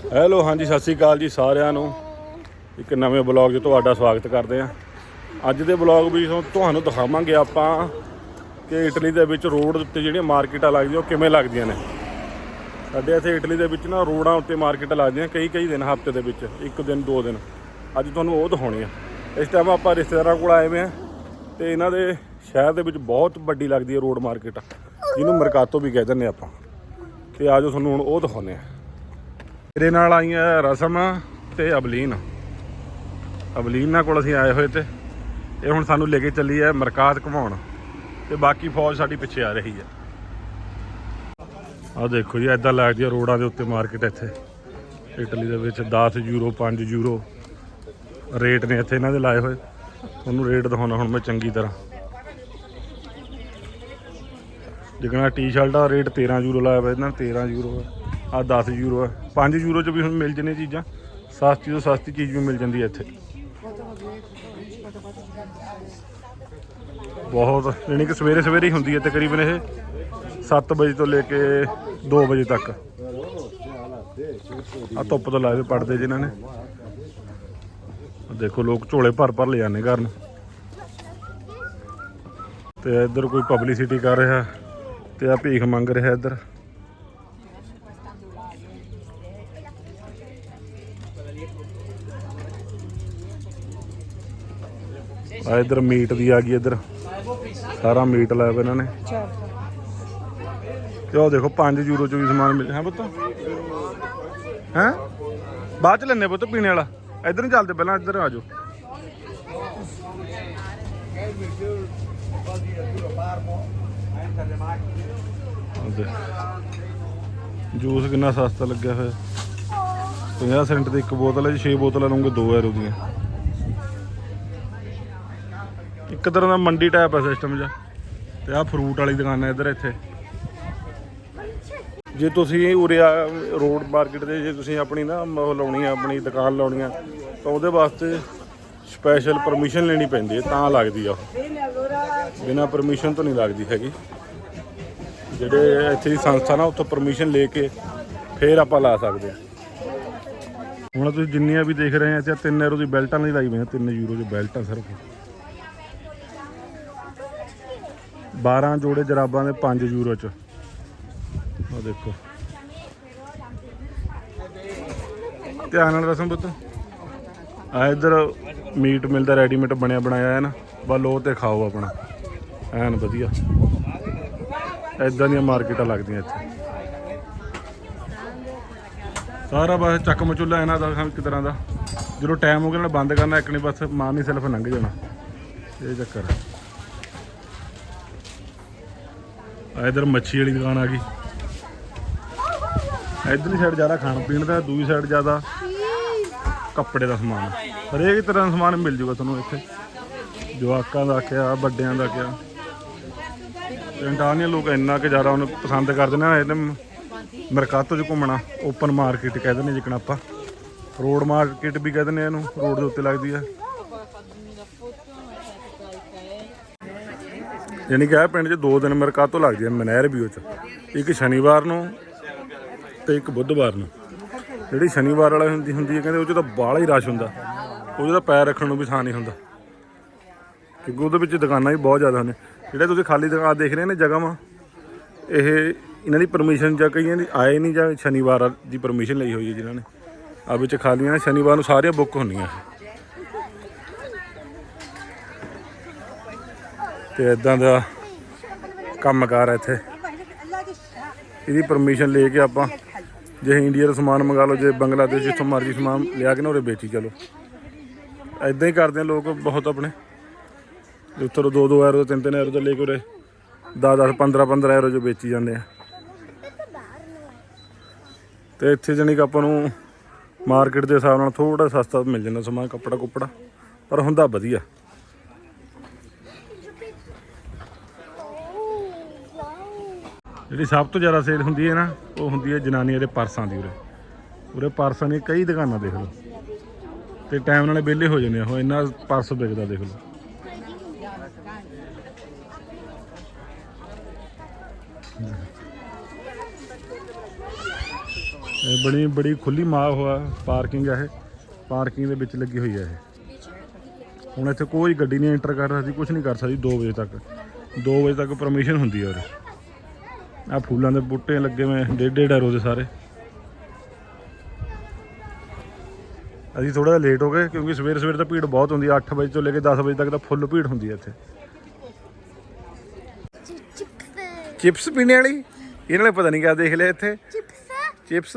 Hello, ਹਾਂਜੀ, ਸਤਿ ਸ੍ਰੀ ਅਕਾਲ ਜੀ ਸਾਰਿਆਂ ਨੂੰ। ਇੱਕ ਨਵੇਂ ਬਲੌਗ 'ਚ ਤੁਹਾਡਾ ਸਵਾਗਤ ਕਰਦੇ ਹਾਂ। ਅੱਜ ਦੇ ਬਲੌਗ ਵੀ ਤੁਹਾਨੂੰ ਦਿਖਾਵਾਂਗੇ ਆਪਾਂ ਕਿ ਇਟਲੀ ਦੇ ਵਿੱਚ ਰੋਡ ਉੱਤੇ ਜਿਹੜੀਆਂ ਮਾਰਕੀਟਾਂ ਲੱਗਦੀਆਂ, ਉਹ ਕਿਵੇਂ ਲੱਗਦੀਆਂ ਨੇ। ਸਾਡੇ ਇੱਥੇ ਇਟਲੀ ਦੇ ਵਿੱਚ ਨਾ ਰੋਡਾਂ ਉੱਤੇ ਮਾਰਕੀਟਾਂ ਲੱਗਦੀਆਂ ਕਈ ਕਈ ਦਿਨ, ਹਫ਼ਤੇ ਦੇ ਵਿੱਚ, ਇੱਕ ਦਿਨ, ਦੋ ਦਿਨ। ਅੱਜ ਤੁਹਾਨੂੰ ਉਹ ਦਿਖਾਉਣੀ ਆ। ਇਸ ਟਾਈਮ ਆਪਾਂ ਰਿਸ਼ਤੇਦਾਰਾਂ ਕੋਲ ਆਏ ਹੋਏ ਆ ਤੇ ਇਹਨਾਂ ਦੇ ਸ਼ਹਿਰ ਦੇ ਵਿੱਚ ਬਹੁਤ ਵੱਡੀ ਲੱਗਦੀ ਹੈ ਰੋਡ ਮਾਰਕੀਟ। ਜਿਹਨੂੰ ਮਰਕਾਤੋ ਵੀ ਕਹਿ ਦਿੰਦੇ ਆਪਾਂ। ਤੇ ਆਜੋ ਤੁਹਾਨੂੰ ਹੁਣ ਉਹ ਦਿਖਾਉਂਦੇ ਆ ਮੇਰੇ ਨਾਲ ਆਈਆਂ ਰਸਮ ਤੇ ਅਬਲੀਨ। ਅਬਲੀਨਾਂ ਕੋਲ ਅਸੀਂ ਆਏ ਹੋਏ ਤੇ ਇਹ ਹੁਣ ਸਾਨੂੰ ਲੈ ਕੇ ਚੱਲੀ ਹੈ ਮਰਕਾਤ ਘਮਾਉਣ। ਤੇ ਬਾਕੀ ਫੌਜ ਸਾਡੀ ਪਿੱਛੇ ਆ ਰਹੀ ਹੈ ਆਹ ਦੇਖੋ ਜੀ ਐਦਾਂ ਲੱਗਦੀ ਆ ਰੋਡਾਂ ਦੇ ਉੱਤੇ ਮਾਰਕੀਟ ਇੱਥੇ। ਇਟਲੀ ਦੇ ਵਿੱਚ 10 ਯੂਰੋ 5 ਯੂਰੋ ਰੇਟ ਨੇ ਇੱਥੇ ਇਹਨਾਂ ਦੇ ਲਾਏ ਹੋਏ। ਤੁਹਾਨੂੰ ਰੇਟ ਦਿਖਾਉਣਾ ਹੁਣ ਮੈਂ ਚੰਗੀ ਤਰ੍ਹਾਂ। ਜਿਕਣਾ ਟੀ-ਸ਼ਰਟ ਦਾ ਰੇਟ 13 ਯੂਰੋ ਲਾਇਆ ਹੋਇਆ ਇਹਨਾਂ ਨੇ 13 ਯੂਰੋ ਆ ਆਹ 10 ਯੂਰੋ ਹੈ 5 ਯੂਰੋ ਚ ਵੀ ਹੁਣ ਮਿਲ ਜਣੇ ਚੀਜ਼ਾਂ। ਸਸਤੀ ਤੋਂ ਸਸਤੀ ਚੀਜ਼ ਵੀ ਮਿਲ ਜਾਂਦੀ ਹੈ ਇੱਥੇ। ਬਹੁਤ, ਯਾਨੀ ਕਿ ਸਵੇਰੇ ਸਵੇਰੇ ਹੀ ਹੁੰਦੀ ਹੈ ਤਕਰੀਬਨ ਇਹ। 7 ਵਜੇ ਤੋਂ ਲੈ ਕੇ 2 ਵਜੇ ਤੱਕ। ਆ ਧੁੱਪ ਤੋਂ ਲਾਏ ਹੋਏ ਪੜਦੇ ਜਿਨ੍ਹਾਂ ਨੇ। ਦੇਖੋ ਲੋਕ ਝੋਲੇ ਭਰ ਭਰ ਲੈ ਜਾਂਦੇ ਘਰ ਨੂੰ। ਤੇ ਇੱਧਰ ਕੋਈ ਪਬਲਿਸਿਟੀ ਕਰ ਰਿਹਾ। ਤੇ ਆ ਭੀਖ ਮੰਗ ਰਿਹਾ ਇੱਧਰ। ਆ ਇੱਧਰ ਮੀਟ ਦੀ ਆ ਗਈ ਇੱਧਰ। ਸਾਰਾ ਮੀਟ ਲਾਇਆ ਇਹਨਾਂ ਨੇ। ਤੇ ਉਹ ਦੇਖੋ 5 ਯੂਰੋ ਚ ਵੀ ਸਮਾਨ ਮਿਲ ਹੈ ਪੁੱਤ? ਹੈ? ਬਾਅਦ ਚ ਲੈਣੇ ਪੁੱਤ ਪੀਣੇ ਵਾਲਾ। ਇੱਧਰ ਨੂੰ ਚੱਲਦੇ ਪਹਿਲਾਂ ਇੱਧਰ ਆ ਜਾਓ। ਜੂਸ ਕਿੰਨਾ ਸਸਤਾ ਲੱਗਿਆ ਹੋਇਆ। 50 ਸੈਂਟ ਦੀ ਇੱਕ ਬੋਤਲ ਹੈ ਜੀ 6 ਬੋਤਲਾਂ ਲਵਾਂਗੇ 2 ਯੂਰੋ ਦੀਆਂ। ਇੱਕ ਤਰ੍ਹਾਂ ਦਾ ਮੰਡੀ ਟਾਈਪ ਹੈ ਸਿਸਟਮ ਜਿਹਾ। ਤੇ ਆਹ ਫਰੂਟ ਵਾਲੀ ਦੁਕਾਨ ਹੈ ਇੱਧਰ ਇੱਥੇ। ਜੇ ਤੁਸੀਂ ਉਰੇ ਆ ਰੋਡ ਮਾਰਕੀਟ ਦੇ, ਜੇ ਤੁਸੀਂ ਆਪਣੀ ਨਾ ਉਹ ਲਾਉਣੀ ਆ, ਆਪਣੀ ਦੁਕਾਨ ਲਾਉਣੀ ਆ, ਤਾਂ ਉਹਦੇ ਵਾਸਤੇ ਸਪੈਸ਼ਲ ਪਰਮਿਸ਼ਨ ਲੈਣੀ ਪੈਂਦੀ ਹੈ ਤਾਂ ਲੱਗਦੀ ਆ ਉਹ। ਬਿਨਾ ਪਰਮਿਸ਼ਨ ਤੋਂ ਨਹੀਂ ਲੱਗਦੀ ਹੈਗੀ। ਜਿਹੜੇ ਇੱਥੇ ਦੀ ਸੰਸਥਾ ਨਾ, ਉੱਥੋਂ ਪਰਮਿਸ਼ਨ ਲੈ ਕੇ ਫੇਰ ਆਪਾਂ ਲਾ ਸਕਦੇ ਆ। ਹੁਣ ਤੁਸੀਂ ਜਿੰਨੀਆਂ ਵੀ ਦੇਖ ਰਹੇ ਆ ਤੇ 3 ਯੂਰੋ ਦੀ ਬੈਲਟਾਂ ਨਹੀਂ ਲਾਈ ਹੋਈਆਂ 3 ਯੂਰੋ ਦੀ ਬੈਲਟਾਂ ਸਿਰਫ। 12 ਜੋੜੇ ਜਰਾਬਾਂ ਦੇ 5 ਯੂਰੋ ਚ। ਆ ਦੇਖੋ। ਧਿਆਨ ਨਾਲ ਰਸਮ ਪੁੱਤ। ਆ ਇੱਧਰ ਮੀਟ ਮਿਲਦਾ ਰੈਡੀਮੇਡ ਬਣਿਆ ਬਣਾਇਆ ਹੈ ਨਾ। ਬਸ ਲੋ ਤੇ ਖਾਓ ਆਪਣਾ। ਐਨ ਵਧੀਆ। ਐਦਾਂ ਦੀਆਂ ਮਾਰਕੀਟਾਂ ਲੱਗਦੀਆਂ ਇੱਥੇ। ਸਾਰਾ ਬਸ ਚੱਕ ਮਚੁੱਲਾ ਇਹਨਾਂ ਦਾ ਇੱਕ ਤਰ੍ਹਾਂ ਦਾ। ਜਦੋਂ ਟਾਈਮ ਹੋ ਗਿਆ ਨਾ ਬੰਦ ਕਰਨਾ, ਇੱਕ ਨਹੀਂ ਬਸ ਮਾਂ ਨਹੀਂ ਸਿਰਫ ਲੰਘ ਜਾਣਾ। ਇਹ ਚੱਕਰ ਹੈ। ਆ ਇਧਰ ਮੱਛੀ ਵਾਲੀ ਦੁਕਾਨ ਆ ਗਈ। ਇਧਰਲੀ ਸਾਈਡ ਜ਼ਿਆਦਾ ਖਾਣ ਪੀਣ ਦਾ, ਦੂਜੀ ਸਾਈਡ ਜ਼ਿਆਦਾ ਕੱਪੜੇ ਦਾ ਸਮਾਨ। ਹਰੇਕ ਤਰ੍ਹਾਂ ਦਾ ਸਮਾਨ ਮਿਲ ਜੂਗਾ ਤੁਹਾਨੂੰ ਇੱਥੇ। ਜਵਾਕਾਂ ਦਾ ਕਿਆ, ਵੱਡਿਆਂ ਦਾ ਕਿਆ। ਇੰਟਾਨੀਆ ਲੋਕ ਇੰਨਾ ਕਿ ਜ਼ਿਆਦਾ ਉਹਨੂੰ ਪਸੰਦ ਕਰਦੇ ਨੇ ਇਹਦੇ ਮਰਕਾਤੋ 'ਚ ਘੁੰਮਣਾ ਓਪਨ ਮਾਰਕੀਟ ਕਹਿੰਦੇ ਨੇ ਜਿਕਣ ਆਪਾਂ। ਰੋਡ ਮਾਰਕੀਟ ਵੀ ਕਹਿੰਦੇ ਨੇ ਇਹਨੂੰ ਰੋਡ ਦੇ ਉੱਤੇ ਲੱਗਦੀ ਆ। ਯਾਨੀ ਕਿ ਇਹ ਪਿੰਡ 'ਚ ਦੋ ਦਿਨ ਮਰਕਾਤੋ ਲੱਗਦੀ ਆ, ਮਨਹਿਰ ਵੀ ਉਹ 'ਚ। ਇੱਕ ਸ਼ਨੀਵਾਰ ਨੂੰ ਤੇ ਇੱਕ ਬੁੱਧਵਾਰ ਨੂੰ। ਜਿਹੜੀ ਸ਼ਨੀਵਾਰ ਵਾਲਾ ਹੁੰਦੀ ਹੁੰਦੀ ਹੈ ਕਹਿੰਦੇ ਉਹ 'ਚ ਤਾਂ ਬਾਹਲਾ ਹੀ ਰਸ਼ ਹੁੰਦਾ। ਉਹ 'ਚ ਤਾਂ ਪੈਰ ਰੱਖਣ ਨੂੰ ਵੀ ਥਾਂ ਨਹੀਂ ਹੁੰਦਾ। ਕਿਉਂਕਿ ਉਹਦੇ ਵਿੱਚ ਦੁਕਾਨਾਂ ਵੀ ਬਹੁਤ ਜ਼ਿਆਦਾ ਨੇ ਜਿਹੜੇ ਤੁਸੀਂ ਖਾਲੀ ਦੁਕਾਨ ਦੇਖ ਰਹੇ ਨੇ ਜਗ੍ਹਾਵਾਂ ਇਹ ਇਹਨਾਂ ਦੀ ਪਰਮਿਸ਼ਨ ਜਾਂ ਕਈਆਂ ਦੀ ਆਏ ਨਹੀਂ ਜਾਂ ਸ਼ਨੀਵਾਰ ਦੀ ਪਰਮਿਸ਼ਨ ਲਈ ਹੋਈ ਹੈ ਜਿਨ੍ਹਾਂ ਨੇ। ਆ ਵਿੱਚ ਖਾਲੀਆਂ ਸ਼ਨੀਵਾਰ ਨੂੰ ਸਾਰੀਆਂ ਬੁੱਕ ਹੁੰਦੀਆਂ। ਤੇ ਇਦਾਂ ਦਾ ਕੰਮਕਾਰ ਹੈ ਇੱਥੇ। ਇਹਦੀ ਪਰਮਿਸ਼ਨ ਲੈ ਕੇ ਆਪਾਂ ਜੇ ਇੰਡੀਆ ਦਾ ਸਮਾਨ ਮੰਗਾ ਲਓ, ਜੇ ਬੰਗਲਾਦੇਸ਼ ਜਿੱਥੋਂ ਮਰਜ਼ੀ ਸਮਾਨ ਲਿਆ ਕੇ ਨਾ, ਉਰੇ ਵੇਚੀ ਚਲੋ। ਇਦਾਂ ਹੀ ਕਰਦੇ ਆ ਲੋਕ ਬਹੁਤ ਆਪਣੇ। ਉੱਤਰ 2 2 ਯੂਰੋ 3 3 ਯੂਰੋ ਤੋਂ ਲੈ ਕੇ ਉਰੇ 10 10 15 15 ਯੂਰੋ ਜੋ ਵੇਚੀ ਜਾਂਦੇ ਆ। ਤੇ ਇੱਥੇ ਜਾਣੀ ਕਿ ਆਪਾਂ ਨੂੰ ਮਾਰਕੀਟ ਦੇ ਹਿਸਾਬ ਨਾਲ ਥੋੜਾ ਸਸਤਾ ਮਿਲ ਜਾਂਦਾ ਸਮਾਨ ਕੱਪੜਾ ਕੁੱਪੜਾ ਪਰ ਹੁੰਦਾ ਵਧੀਆ। ਜਿਹੜੀ ਸਭ ਤੋਂ ਜ਼ਿਆਦਾ ਸੇਲ ਹੁੰਦੀ ਹੈ ਨਾ, ਉਹ ਹੁੰਦੀ ਹੈ ਜਨਾਨੀਆਂ ਦੇ ਪਰਸਾਂ ਦੀ ਉਰੇ। ਉਰੇ ਪਰਸਾਂ ਦੀਆਂ ਕਈ ਦੁਕਾਨਾਂ ਦੇਖ ਲਓ। ਤੇ ਟਾਈਮ ਨਾਲ ਵਿਹਲੇ ਹੋ ਜਾਂਦੇ ਆ। ਉਹ ਇੰਨਾ ਪਰਸ ਵਿਕਦਾ ਦੇਖ ਲਓ। ਇਹ ਬੜੀ ਬੜੀ ਖੁੱਲੀ ਮਾਂ ਹੋਆ ਪਾਰਕਿੰਗ ਹੈ ਇਹ। ਪਾਰਕਿੰਗ ਦੇ ਵਿੱਚ ਲੱਗੀ ਹੋਈ ਹੈ ਇਹ। ਹੁਣ ਇੱਥੇ ਕੋਈ ਗੱਡੀ ਨਹੀਂ ਐਂਟਰ ਕਰ ਸਕਦੀ ਕੁਝ ਨਹੀਂ ਕਰ ਸਕਦੀ 2 ਵਜੇ ਤੱਕ। 2 ਵਜੇ ਤੱਕ ਪਰਮਿਸ਼ਨ ਹੁੰਦੀ ਹੈ ਉਰੇ। ਆ ਫੁੱਲਾਂ ਦੇ ਬੂਟੇ ਲੱਗੇ ਹੋਏ ਡੇਢ ਡੇਢ ਰੋਜ਼ ਸਾਰੇ। ਅਸੀਂ ਥੋੜਾ ਜਿਹਾ ਲੇਟ ਹੋ ਗਏ, ਕਿਉਂਕਿ ਸਵੇਰ ਸਵੇਰ ਤਾਂ ਭੀੜ ਬਹੁਤ ਹੁੰਦੀ ਹੈ 8 ਵਜੇ ਤੋਂ ਲੈ ਕੇ 10 ਵਜੇ ਤੱਕ ਤਾਂ ਫੁੱਲ ਭੀੜ ਹੁੰਦੀ ਹੈ ਇੱਥੇ। ਚਿਪਸ ਪੀਣੇ ਵਾਲੀ? ਇਹਨਾਂ ਨੇ ਪਤਾ ਨਹੀਂ ਕਿਆ ਦੇਖ ਲਿਆ ਇੱਥੇ। ਚਿਪਸ? ਚਿਪਸ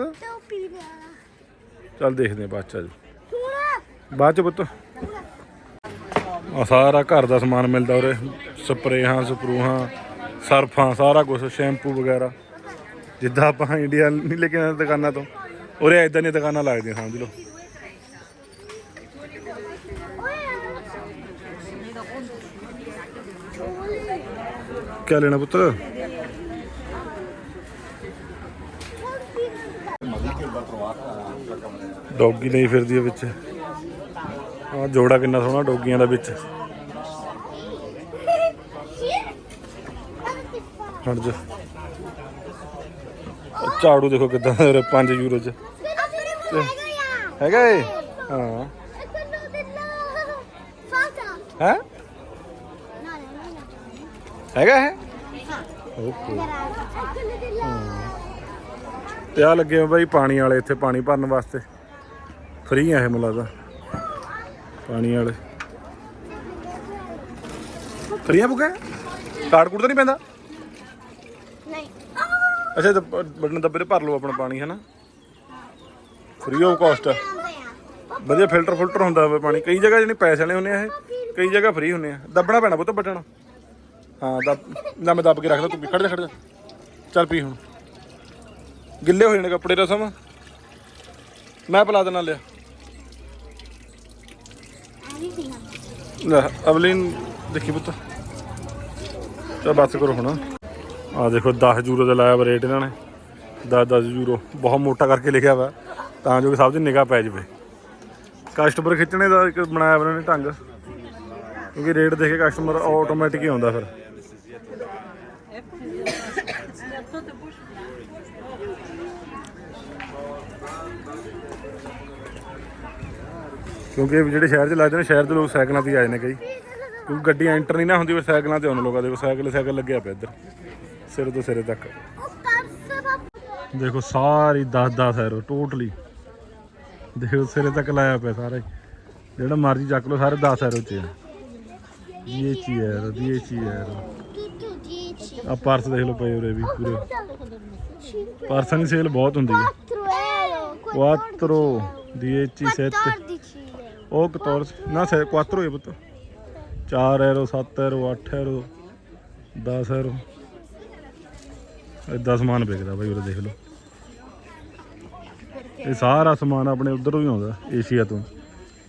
ਚੱਲ ਦੇਖਦੇ ਆ ਬਾਅਦ ਚ ਬਾਅਦ ਚ ਪੁੱਤ। ਆ ਸਾਰਾ ਘਰ ਦਾ ਸਮਾਨ ਮਿਲਦਾ ਉਰੇ। ਸਪਰੇਹਾਂ, ਸਪਰੂਹਾਂ। ਸਰਫਾਂ, ਸਾਰਾ ਕੁਝ ਸ਼ੈਂਪੂ ਵਗੈਰਾ। ਜਿੱਦਾਂ ਆਪਾਂ ਇੰਡੀਆ ਨਹੀਂ ਲੈ ਕੇ ਆਉਂਦੇ ਦੁਕਾਨਾਂ ਤੋਂ, ਉਰੇ ਇਦਾਂ ਦੀਆਂ ਦੁਕਾਨਾਂ ਲੱਗਦੀਆਂ, ਸਮਝ ਲਓ। ਕਿਆ ਲੈਣਾ ਪੁੱਤ? ਡੌਗੀ ਨਹੀਂ ਫਿਰਦੀ ਹੈ ਵਿੱਚ। ਆ ਜੋੜਾ ਕਿੰਨਾ ਸੋਹਣਾ ਡੌਗੀਆਂ ਦਾ ਵਿੱਚ। ਹਟ ਜਾ ਝਾੜੂ ਦੇਖੋ ਕਿਦਾਂ 5 ਯੂਰੋ ਚ। ਹੈਗਾ ਏ? ਹਾਂ। ਹੈ? ਹੈਗਾ ਹੈ ਓਕੇ। ਤੇ ਆ ਲੱਗੇ ਹੋਏ ਬਾਈ ਪਾਣੀ ਵਾਲੇ ਇੱਥੇ, ਪਾਣੀ ਭਰਨ ਵਾਸਤੇ। ਫ੍ਰੀ ਆ ਇਹ ਮੈਨੂੰ ਲੱਗਦਾ ਪਾਣੀ ਵਾਲੇ। ਫ੍ਰੀ ਆ ਬੁਕਾ ਕਾਰਡ ਕੁੜ ਤਾਂ ਨਹੀਂ ਪੈਂਦਾ? नहीं ਅੱਛਾ, ਇਹ ਤਾਂ ਬਟਨ ਦੱਬੇ ਤੇ ਭਰ ਲਓ ਆਪਣਾ ਪਾਣੀ ਹੈ ਨਾ ਫ੍ਰੀ ਆਫ ਕਾਸਟ ਆ। ਵਧੀਆ ਫਿਲਟਰ ਫਿਲਟਰ ਹੁੰਦਾ ਹੋਵੇ ਪਾਣੀ। ਕਈ ਜਗ੍ਹਾ ਜਿਹੜੇ ਪੈਸੇ ਵਾਲੇ ਹੁੰਦੇ ਆ ਇਹ, ਕਈ ਜਗ੍ਹਾ ਫ੍ਰੀ ਹੁੰਦੇ ਆ। ਦੱਬਣਾ ਪੈਣਾ ਪੁੱਤ ਬਟਨ। ਹਾਂ, ਦੱਬ, ਨਾ ਮੈਂ ਦੱਬ ਕੇ ਰੱਖਦਾ, ਤੂੰ ਵੀ ਖੜ ਜਾ ਖੜ ਜਾ। ਚੱਲ ਪੀ ਹੁਣ। ਗਿੱਲੇ ਹੋ ਜਾਣੇ ਕੱਪੜੇ ਰਸਮ। ਮੈਂ ਪਿਲਾ ਦੇਣਾ ਲਿਆ। ਲੈ, ਅਵਲੀਨ, ਦੇਖੀ ਪੁੱਤ। ਚਾ ਬਸ ਕਰੋ ਹੁਣ। ਆ ਦੇਖੋ 10 ਯੂਰੋ ਦਾ ਲਾਇਆ ਵਾ ਰੇਟ ਇਹਨਾਂ ਨੇ। 10 10 ਯੂਰੋ। ਬਹੁਤ ਮੋਟਾ ਕਰਕੇ ਲਿਖਿਆ ਵਾ, ਤਾਂ ਜੋ ਕਿ ਸਭ ਦੀ ਨਿਗਾਹ ਪੈ ਜਾਵੇ। ਕਸਟਮਰ ਖਿੱਚਣੇ ਦਾ ਇੱਕ ਬਣਾਇਆ ਵਾ ਨੇ ਢੰਗ। ਕਿਉਂਕਿ ਰੇਟ ਦੇਖ ਕੇ ਕਸਟਮਰ ਆਟੋਮੈਟਿਕ ਹੀ ਆਉਂਦਾ ਫਿਰ। ਕਿਉਂਕਿ ਜਿਹੜੇ ਸ਼ਹਿਰ 'ਚ ਲੱਗਦੇ ਨੇ, ਸ਼ਹਿਰ ਦੇ ਲੋਕ ਸਾਈਕਲਾਂ ਤੇ ਹੀ ਆਏ ਨੇ ਕਈ। ਕਿਉਂਕਿ ਗੱਡੀ ਐਂਟਰ ਨਹੀਂ ਨਾ ਹੁੰਦੀ ਫਿਰ ਸਾਈਕਲਾਂ ਤੇ ਆਉਣ ਲੋਕਾਂ। ਦੇ ਸਾਈਕਲ ਸਾਈਕਲ ਲੱਗਿਆ ਪਿਆ ਇੱਧਰ। ਸਿਰ ਤੋਂ ਸਿਰੇ ਤੱਕ। ਦੇਖੋ ਸਾਰੀ 10 10 ਐਰੋ ਟੋਟਲੀ ਦੇਖੋ ਸਿਰੇ ਤੱਕ ਲਾਇਆ ਪਿਆ ਸਾਰਾ ਜਿਹੜਾ ਮਰਜ਼ੀ ਚੱਕ ਲਓ, ਸਾਰੇ 10 ਐਰੋ ਚ ਆ। ਇਹ ਚੀ ਐਰੋ ਇਹ ਚੀ ਐਰੋ ਆ ਪਰਸ ਦੇਖ ਲਓ ਪਏ ਉਰੇ ਵੀ ਪੂਰੇ। ਪਰਸਾਂ ਦੀ ਸੇਲ ਬਹੁਤ ਹੁੰਦੀ ਹੈ। 4 10 7 ਉਹ 14 ਨਾ, ਸੇ 4 ਹੋਏ ਪੁੱਤ। 4 ਐਰੋ 7 ਐਰੋ 8 ਐਰੋ 10 ਐਰੋ ਇਦਾਂ ਸਮਾਨ ਵਿਕਦਾ ਬਾਈ ਉਰੇ ਦੇਖ ਲਓ। ਇਹ ਸਾਰਾ ਸਮਾਨ ਆਪਣੇ ਉਧਰੋਂ ਹੀ ਆਉਂਦਾ ਏਸ਼ੀਆ ਤੋਂ।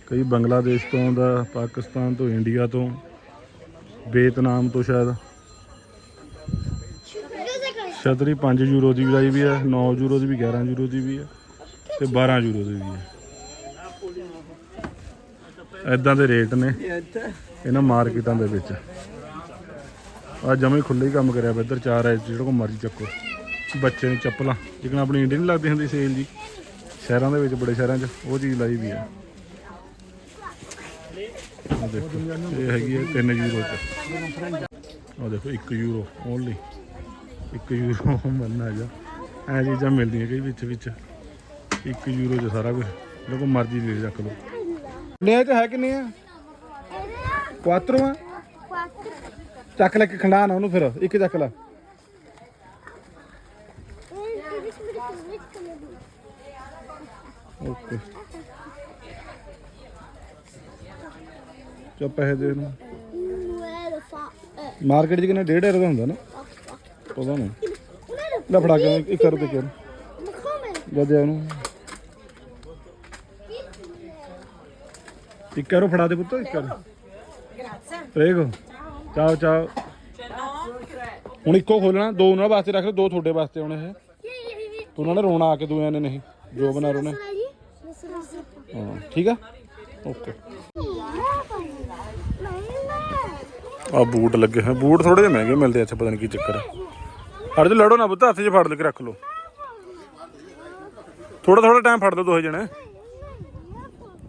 ਕਈ ਬੰਗਲਾਦੇਸ਼ ਤੋਂ ਆਉਂਦਾ ਪਾਕਿਸਤਾਨ ਤੋਂ ਇੰਡੀਆ ਤੋਂ ਵੀਅਤਨਾਮ ਤੋਂ ਸ਼ਾਇਦ। ਛਤਰੀ 5 ਯੂਰੋ ਦੀ ਵੀ ਆਈ ਵੀ ਹੈ 9 ਯੂਰੋ ਦੀ ਵੀ 11 ਯੂਰੋ ਦੀ ਵੀ ਹੈ ਤੇ 12 ਯੂਰੋ ਦੀ ਵੀ ਹੈ ਇਦਾਂ ਦੇ ਰੇਟ ਨੇ ਇਹਨਾਂ ਮਾਰਕੀਟਾਂ ਦੇ ਵਿੱਚ। ਆ ਜਮੇ ਖੁੱਲੇ ਹੀ ਕੰਮ ਕਰਿਆ ਵਾ ਇੱਧਰ ਚਾਰ ਐ ਜਿਹੜਾ ਕੋ ਮਰਜ਼ੀ ਚੱਕੋ। ਬੱਚੇ ਨੂੰ ਚੱਪਲਾਂ ਜਿਕਣ ਆਪਣੀ ਇੰਡੀਆ ਨਹੀਂ ਲੱਗਦੀ ਹੁੰਦੀ ਸੇਲ ਜੀ। ਸ਼ਹਿਰਾਂ ਦੇ ਵਿੱਚ ਬੜੇ ਸ਼ਹਿਰਾਂ 'ਚ ਉਹ ਚੀਜ਼ ਲਾਈ ਵੀ ਆ। ਦੇਖੋ ਇਹ ਹੈਗੀ ਹੈ 3 ਯੂਰੋ 'ਚ। ਆ ਦੇਖੋ 1 ਯੂਰੋ ਓਨਲੀ 1 ਯੂਰੋ ਮੰਨਣਾ ਜਾ। ਐ ਚੀਜ਼ਾਂ ਮਿਲਦੀਆਂ ਕਈ ਵਿੱਚ ਵਿੱਚ। 1 ਯੂਰੋ 'ਚ ਸਾਰਾ ਕੁਝ ਜਿਹੜਾ ਕੋ ਮਰਜ਼ੀ ਲੈ ਚੱਕ ਲਓ। ਨੇ ਤੇ ਹੈ ਕਿੰਨੇ ਆ? 4 ਆ? ਚੱਕ ਲੈ ਕੇ ਖੰਡਾ ਨਾ ਉਹਨੂੰ ਫਿਰ, ਇੱਕ ਚੱਕ ਲੈ। ਓਕੇ। ਚਾ ਪੈਸੇ ਦੇ ਇਹਨੂੰ। ਮਾਰਕੀਟ 'ਚ ਕਿੰਨਾ, ਡੇਢ ਰੁਪਏ ਦਾ ਹੁੰਦਾ ਨਾ? ਪਤਾ ਨਹੀਂ। ਲੈ ਫੜਾ ਕੇ, ਇੱਕ ਕਰ ਦੇ ਕੇ। ਲੈ ਉਹਨੂੰ। ਇੱਕ ਕਰੋ, ਫੜਾ ਦੇ ਪੁੱਤ, ਇੱਕ ਕਰੋ। ਪ੍ਰੇਗੋ ਚਾਓ ਚਾਓ ਹੁਣ ਇੱਕੋ ਖੋਲਣਾ, ਦੋ ਉਹਨਾਂ ਵਾਸਤੇ ਰੱਖ ਲਓ, ਦੋ ਤੁਹਾਡੇ ਵਾਸਤੇ ਹੁਣ ਇਹ। ਉਹਨਾਂ ਨੇ ਰੋਣਾ ਆ ਕੇ ਦੂਆਂ ਨੇ ਨਹੀਂ, ਜੋ ਬਣਾ ਰੋਣਾ ਹਾਂ, ਠੀਕ ਆ? ਓਕੇ। ਆ ਬੂਟ ਲੱਗੇ ਹੋਏ, ਬੂਟ ਥੋੜੇ ਜਿਹੇ ਮਹਿੰਗੇ ਮਿਲਦੇ ਇੱਥੇ, ਪਤਾ ਨਹੀਂ ਕੀ ਚੱਕਰ ਹੈ ਹੜ ਜੇ ਲੜੋ ਨਾ ਪੁੱਤ, ਹੱਥ 'ਚ ਫੜ ਲੈ ਕੇ ਰੱਖ ਲਓ। ਥੋੜਾ ਥੋੜਾ ਟਾਈਮ ਫੜ ਲਓ ਦੋਹੇ ਜਣੇ।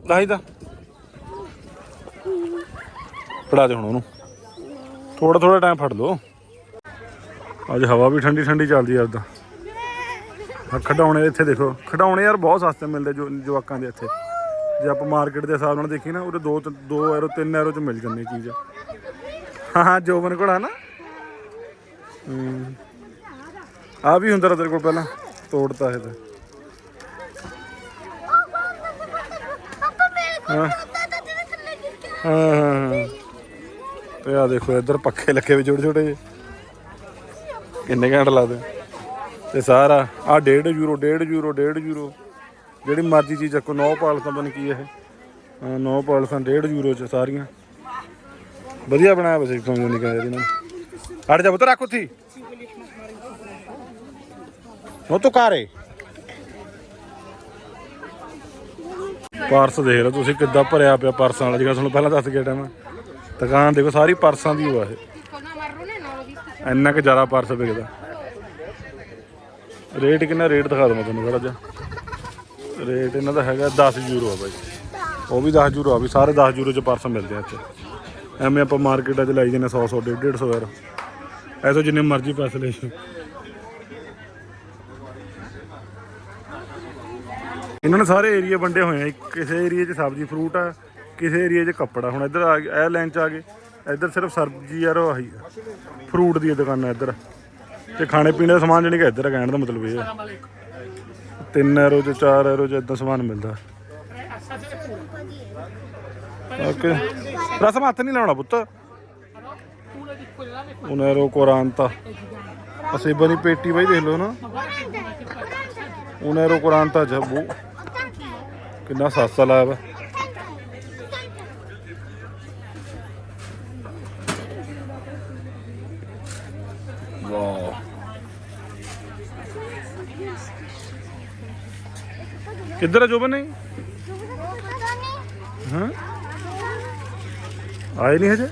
ਲਾਹੀ ਦਾ ਫੜਾ ਦੇ ਹੁਣ ਉਹਨੂੰ। ਥੋੜਾ ਥੋੜਾ ਟਾਈਮ ਫੜ ਲਓ। ਅੱਜ ਹਵਾ ਵੀ ਠੰਡੀ ਠੰਡੀ ਚੱਲਦੀ ਆ ਅੱਜ ਆਹ ਖਿਡੌਣੇ ਇੱਥੇ ਦੇਖੋ। ਖਿਡੌਣੇ ਯਾਰ ਬਹੁਤ ਸਸਤੇ ਮਿਲਦੇ ਜੋ ਜਵਾਕਾਂ ਦੇ ਇੱਥੇ। ਜੇ ਆਪਾਂ ਮਾਰਕੀਟ ਦੇ ਹਿਸਾਬ ਨਾਲ ਦੇਖੀ ਨਾ ਉਹਦੇ 2 2 ਐਰੋ 3 ਐਰੋ ਚ ਮਿਲ ਜਾਂਦੀ ਚੀਜ਼। ਹਾਂ ਹਾਂ ਜੋਬਨ ਕੋਲ ਆ ਨਾ। ਆ ਵੀ ਹੁੰਦਾ ਤੇਰੇ ਕੋਲ ਪਹਿਲਾਂ। ਤੋੜਤਾ ਇਹ ਤਾਂ। ਹਾਂ, ਹਾਂ। ਤੇ ਆ ਦੇਖੋ ਇੱਧਰ ਪੱਖੇ ਲੱਗੇ ਵੀ ਛੋਟੇ ਛੋਟੇ ਜਿਹੇ। ਕਿੰਨੇ ਘੰਟੇ ਲੱਗਦੇ। ਤੇ ਸਾਰਾ ਆ 1.5 ਯੂਰੋ 1.5 ਯੂਰੋ 1.5 ਯੂਰੋ। ਜਿਹੜੀ ਮਰਜ਼ੀ ਚੀਜ਼ ਚੱਕੋ, ਨੌ ਪਾਲਸਾਂ ਬਣ ਕੀ ਇਹ। ਹਾਂ 9 ਪਾਲਸਾਂ 1.5 ਯੂਰੋ ਚ ਸਾਰੀਆਂ। ਵਧੀਆ ਬਣਾਇਆ ਵਸੇ ਸਮਝ ਨਹੀਂ ਕਹਿੰਦੇ ਇਹਨਾਂ ਨੇ ਹਟ ਜਾ ਪੁੱਤ ਰੱਖ ਉੱਥੀ ਨੋ ਤੋ ਕਾਰੇ ਪਰਸ ਦੇਖ ਲਓ ਤੁਸੀਂ ਕਿੱਦਾਂ ਭਰਿਆ ਪਿਆ ਪਰਸਾਂ ਵਾਲਾ। ਜਿਹੜਾ ਤੁਹਾਨੂੰ ਪਹਿਲਾਂ ਦੱਸ ਗਿਆ ਟਾਈਮ ਦੁਕਾਨ ਦੇਖੋ, ਸਾਰੀ ਪਰਸਾਂ ਦੀ ਹੋਆ ਇਹ। ਇੰਨਾ ਕਿ ਜ਼ਿਆਦਾ ਪਰਸ ਵਿਕਦਾ। ਰੇਟ ਕਿੰਨਾ, ਰੇਟ ਦਿਖਾ ਦਵਾਂ ਤੁਹਾਨੂੰ ਥੋੜਾ ਜਿਹਾ। ਰੇਟ ਇਹਨਾਂ ਦਾ ਹੈਗਾ 10 ਯੂਰੋ ਆ ਬਾਈ। ਉਹ ਵੀ 10 ਯੂਰੋ ਆ ਵੀ, ਸਾਰੇ 10 ਯੂਰੋ ਚ ਪਰਸ ਮਿਲਦੇ ਆ ਇੱਥੇ। ਐਵੇਂ ਆਪਾਂ ਮਾਰਕੀਟਾਂ 'ਚ ਲਾਈ ਜਾਂਦੇ 100 100 150 ਯਾਰ ਐਸੋ ਜਿੰਨੇ ਮਰਜ਼ੀ ਪੈਸੇ ਲੈ ਜਾਓ। ਇਹਨਾਂ ਨੇ ਸਾਰੇ ਏਰੀਆ ਵੰਡੇ ਹੋਏ ਆ। ਕਿਸੇ ਏਰੀਆ 'ਚ ਸਬਜ਼ੀ, ਫਰੂਟ ਆ ਕਿਸੇ ਏਰੀਆ 'ਚ ਕੱਪੜਾ। ਹੁਣ ਇੱਧਰ ਆ ਇਹ ਲਾਈਨ 'ਚ ਆ ਗਏ। ਇੱਧਰ ਸਿਰਫ ਸਬਜ਼ੀ ਯਾਰ ਉਹ ਆਹੀ ਆ। ਫਰੂਟ ਦੀਆਂ ਦੁਕਾਨਾਂ ਇੱਧਰ। ਤੇ ਖਾਣੇ ਪੀਣੇ ਦਾ ਸਮਾਨ ਜਾਣੀ ਕਿ ਇੱਧਰ ਕਹਿਣ ਦਾ ਮਤਲਬ ਇਹ ਹੈ 3 ਯੂਰੋ ਚ 4 ਯੂਰੋ ਚ ਇਦਾਂ ਸਮਾਨ ਮਿਲਦਾ। ਓਕੇ ਰਸਮ ਹੱਥ ਨਹੀਂ ਲਾਉਣਾ ਪੁੱਤ। ਉਹਨਾਂ ਰੋ ਕੁਰਾਨਤਾ ਅਸੇਬਾਂ ਦੀ ਪੇਟੀ ਬਾਈ ਦੇਖ ਲਓ ਨਾ। ਉਹਨਾਂ ਰੋ ਕੋਰਾਂਤਾ ਜੱਬੂ। ਕਿੰਨਾ ਸਸਤਾ ਲਾਇਆ ਵਾ। ਵਾਓ ਕਿੱਧਰ ਆ ਜੋਬਨ ਨਹੀਂ? ਹਾਂ? ਆਏ ਨਹੀਂ ਹਜੇ?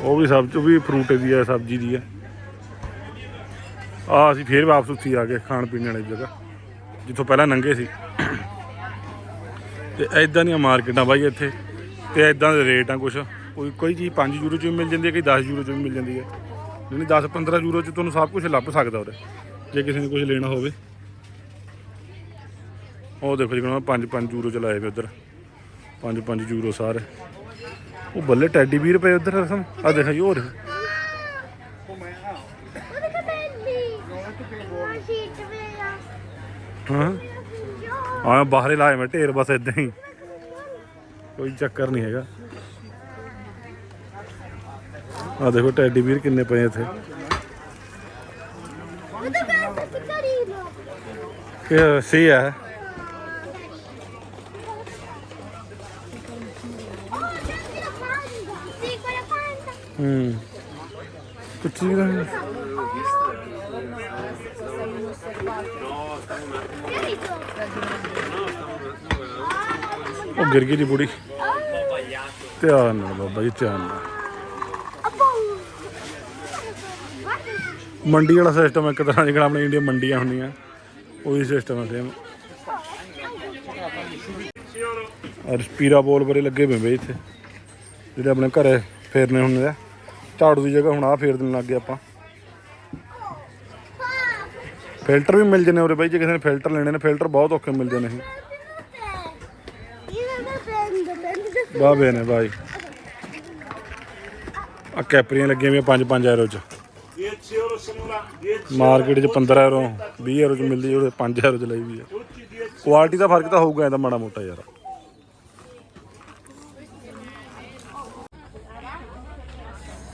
ਉਹ ਵੀ ਸਬਜ਼ੀ, ਉਹ ਵੀ ਫਰੂਟ ਦੀ ਹੈ ਸਬਜ਼ੀ ਦੀ ਹੈ ਆ, ਅਸੀਂ ਫੇਰ ਵਾਪਸ ਉੱਥੇ ਆ ਗਏ, ਖਾਣ ਪੀਣ ਵਾਲੀ ਜਗ੍ਹਾ, ਜਿੱਥੋਂ ਪਹਿਲਾਂ ਨੰਗੇ ਸੀ। ਤੇ ਐਦਾਂ ਦੀਆਂ ਮਾਰਕੀਟਾਂ ਬਾਈ ਇੱਥੇ, ਤੇ ਐਦਾਂ ਦੇ ਰੇਟ ਆ ਕੁਛ। ਕੋਈ ਕੋਈ ਚੀਜ਼ 5 ਯੂਰੋ ਚ ਵੀ ਮਿਲ ਜਾਂਦੀ ਹੈ, ਕੋਈ 10 ਯੂਰੋ ਚ ਵੀ ਮਿਲ ਜਾਂਦੀ ਹੈ। ਨਹੀਂ 10 15 ਯੂਰੋ ਚ ਤੁਹਾਨੂੰ ਸਭ ਕੁਝ ਲੱਭ ਸਕਦਾ ਉਰੇ ਜੇ ਕਿਸੇ ਨੇ ਕੁਝ ਲੈਣਾ ਹੋਵੇ। ਉਹ ਦੇਖੋ ਜਿਵੇਂ 5 5 ਯੂਰੋ ਚ ਲਾਏ ਵੇ ਉਧਰ। 5 5 ਯੂਰੋ ਸਾਰੇ। ਉਹ ਬੱਲੇ ਟੈਡੀ ਵੀਰ ਰੁਪਏ ਉਧਰ ਰਸਮ। ਆ ਦੇਖਾ ਜੀ, ਹੋਰ। ਆ ਹਾਂ ਆ ਬਾਹਰੇ ਲਾਏ ਮੈਂ, ਢੇਰ ਬਸ ਇਦਾਂ ਹੀ। ਕੋਈ ਚੱਕਰ ਨਹੀਂ ਹੈਗਾ। ਆ ਦੇਖੋ ਟੈਡੀ ਵੀਰ ਕਿੰਨੇ ਪਏ ਇੱਥੇ। ਉਹਦੇ ਸਹੀ ਹੈ ਉਹ ਜੰਗੀ ਸੀ ਕੋਲ ਹੂੰ। ਕੁਛ ਨਹੀਂ ਦਾ ਉਹ ਗਿਰ ਗਈ ਜੀ ਬੁੜੀ। ਧਿਆਨ ਨਾਲ ਬਾਬਾ ਜੀ, ਧਿਆਨ ਨਾਲ। ਮੰਡੀ ਵਾਲਾ ਸਿਸਟਮ ਇੱਕ ਤਰ੍ਹਾਂ ਜਿਹੜਾ ਆਪਣੇ ਇੰਡੀਆ ਮੰਡੀਆਂ ਹੁੰਦੀਆਂ। ਉਹੀ ਸਿਸਟਮ ਹੈ ਸੇਮ ਔਰ ਸਪੀਰਾ ਬੋਲ ਬਰੇ ਲੱਗੇ ਹੋਏ ਬਈ ਇੱਥੇ। ਜਿਹੜੇ ਆਪਣੇ ਘਰੇ ਫੇਰਨੇ ਹੁੰਦੇ ਆ। ਝਾੜੂ ਦੀ ਜਗ੍ਹਾ ਹੁਣ ਆ ਫੇਰ ਦੇਣ ਲੱਗ ਗਏ ਆਪਾਂ। ਫਿਲਟਰ ਵੀ ਮਿਲ ਜਨੇ ਉਰੇ ਬਾਈ, ਜੇ ਕਿਸੇ ਨੇ ਫਿਲਟਰ ਲੈਣੇ ਨੇ, ਫਿਲਟਰ ਬਹੁਤ ਔਖੇ ਮਿਲ ਨੇ ਇਹ ਨਾ। ਬੈਂਡ ਬੈਂਡ ਬਾਬੇ ਨੇ ਬਾਈ ਆ ਕੈਪਰੀਆਂ ਲੱਗੀਆਂ ਵੀ 5-5 ਯੂਰੋ ਚ। ਮਾਰਕੀਟ 'ਚ 15 ਯੂਰੋ 20 ਯੂਰੋ 'ਚ ਮਿਲਦੀ ਉਹਦੇ 5 ਯੂਰੋ 'ਚ ਲਈ ਵੀ ਆ ਕੁਆਲਿਟੀ ਦਾ ਫ਼ਰਕ ਤਾਂ ਹੋਊਗਾ ਇਹਦਾ ਮਾੜਾ ਮੋਟਾ ਯਾਰ।